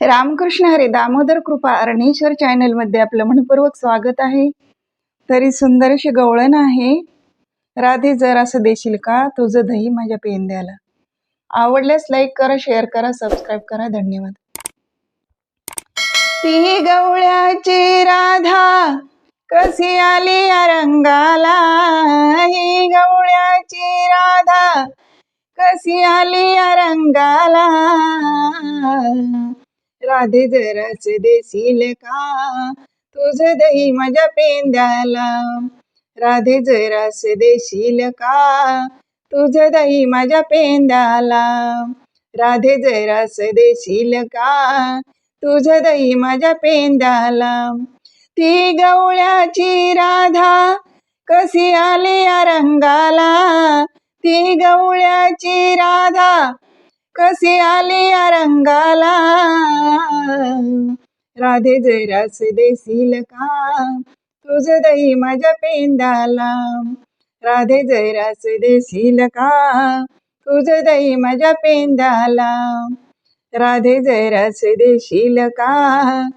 रामकृष्ण हरे दामोदर कृपा अरणेश्वर चॅनलमध्ये आपलं मनपूर्वक स्वागत आहे. तरी सुंदर अशी गवळण आहे. राधे जर असं देशील का? तुझं दही माझ्या पेंद्याला. आवडल्यास लाईक करा शेअर करा सबस्क्राईब करा. धन्यवाद. ती गवळ्याची राधा कशी आली या रंगाला? ही गवळ्याची राधा कशी आली या रंगाला? राधे जरास देशील का? तुझ दही माझ्या पेंद्याला. राधे जरास देशील का? तुझ दही माझ्या पेंद्याला. राधे जरास देशील का? तुझ दही माझ्या पेंद्याला. ती गवळ्याची राधा कशी आली या रंगाला? ती गवळ्याची राधा कशी आली या रंगाला? राधे जरास देसील का तुझ दही माझ्या पेंदाला राधे जरास देसील का तुझ दही माझ्या पेंदाला राधे जरास देशील का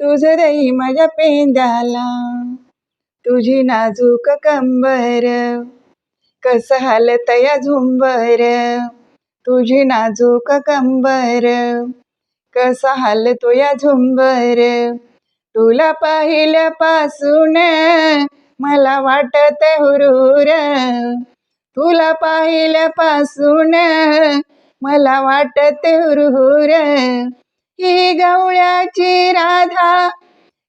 तुझ दही माझ्या पेंदाला तुझी नाजूक कंबर. कस हालत या झुंबर. तुझी नाजूक कंबर. कसा हालतो या झुंबर? तुला पाहिल्यापासून मला वाटत हुरूर. तुला पाहिल्यापासून मला वाटत हुरूर. ही गवळ्याची राधा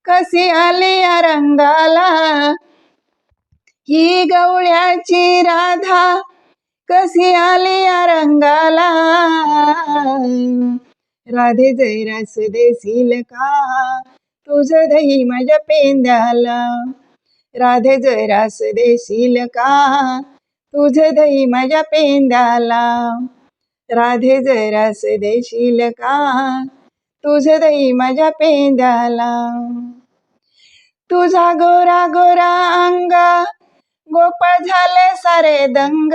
कशी आली या रंगाला? ही गवळ्याची राधा कशी आली या रंगाला? राधे जैरास देशील का? तुझ दही माझ्या पेंद्याला राधे जरास देशील का? तुझ दही माझ्या पेंद्याला राधे जरास देशील का? तुझ दही माझ्या पेंद्याला तुझा गोरा गोरा अंग गोपाळ झाले सारे दंग.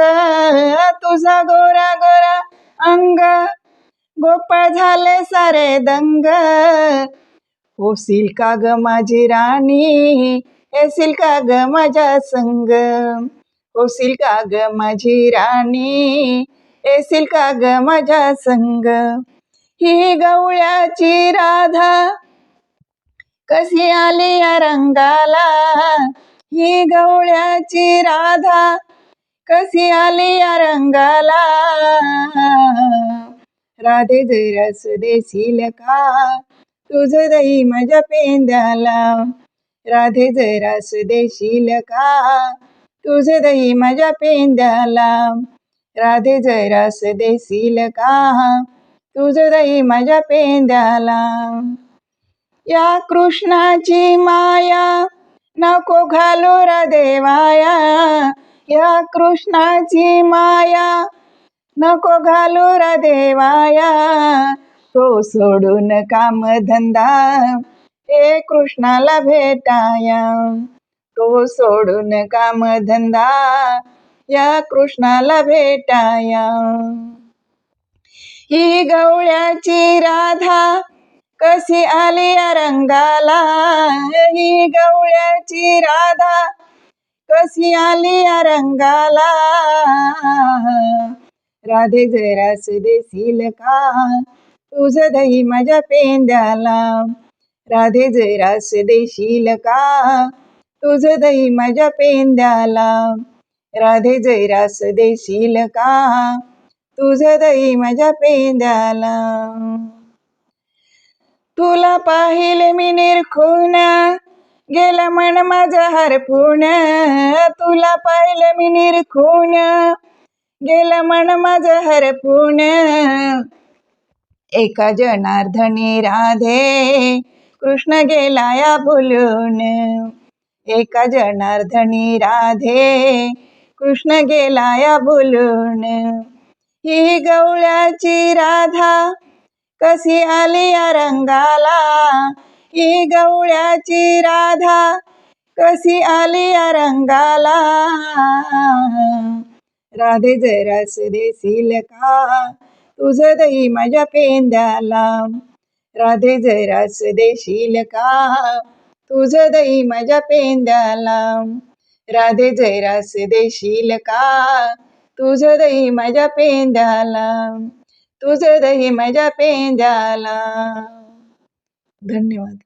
तुझा गोरा गोरा अंग गोपाळ झाले सारे दंग. होशील का ग माझी राणी? येशील का ग माझ्या संग? होशील का ग माझी राणी? येशील का ग माझ्या संग? ही गवळ्याची राधा कशी आली या रंगाला? ही गवळ्याची राधा कशी आली या रंगाला? राधे रस देशील का तुझ दही माझ्या पेंद्याला. राधे जरास देशील का तुझ दही माझ्या पेंद्याला. राधे रस देशील का तुझ दही माझ्या पेंद्याला. या कृष्णाची माया नको घालू र देवाया या कृष्णाची माया नको घालू र देवाया. तो सोडून काम धंदा. हे कृष्णाला भेटाया. तो सोडून काम धंदा. या कृष्णाला भेटाया. ही गवळ्याची राधा कशी आली या रंगाला ही गवळ्याची राधा कशी आली या रंगाला राधे जरास देशील का तुझ दही माझ्या पेंद्याला. राधे जरास देशील का तुझ दही माझ्या पेंद्याला. राधे जरास देशील का तुझ दही माझ्या पेंद्याला. तुला पाहिले मी निरखून गेलं मन माझं हरपून. तुला पाहिलं मी निरखून गेलं मन माझं हरपून. एका जनार्दनी राधे कृष्ण गेला या बोलून. एका जनार्दनी राधे कृष्ण गेला या बोलून. ही गवळ्याची राधा कशी आली या रंगाला? ही गवळ्याची राधा कशी आली या रंगाला? राधे जरास देशील का? तुझ दही माझ्या पेंद्याला. राधे जरास देशील का? तुझं दही माझ्या पेंद्याला. राधे जरास देशील का? तुझं दही माझ्या पेंद्याला. तुझं दही माझ्या पेंद्याला. धन्यवाद.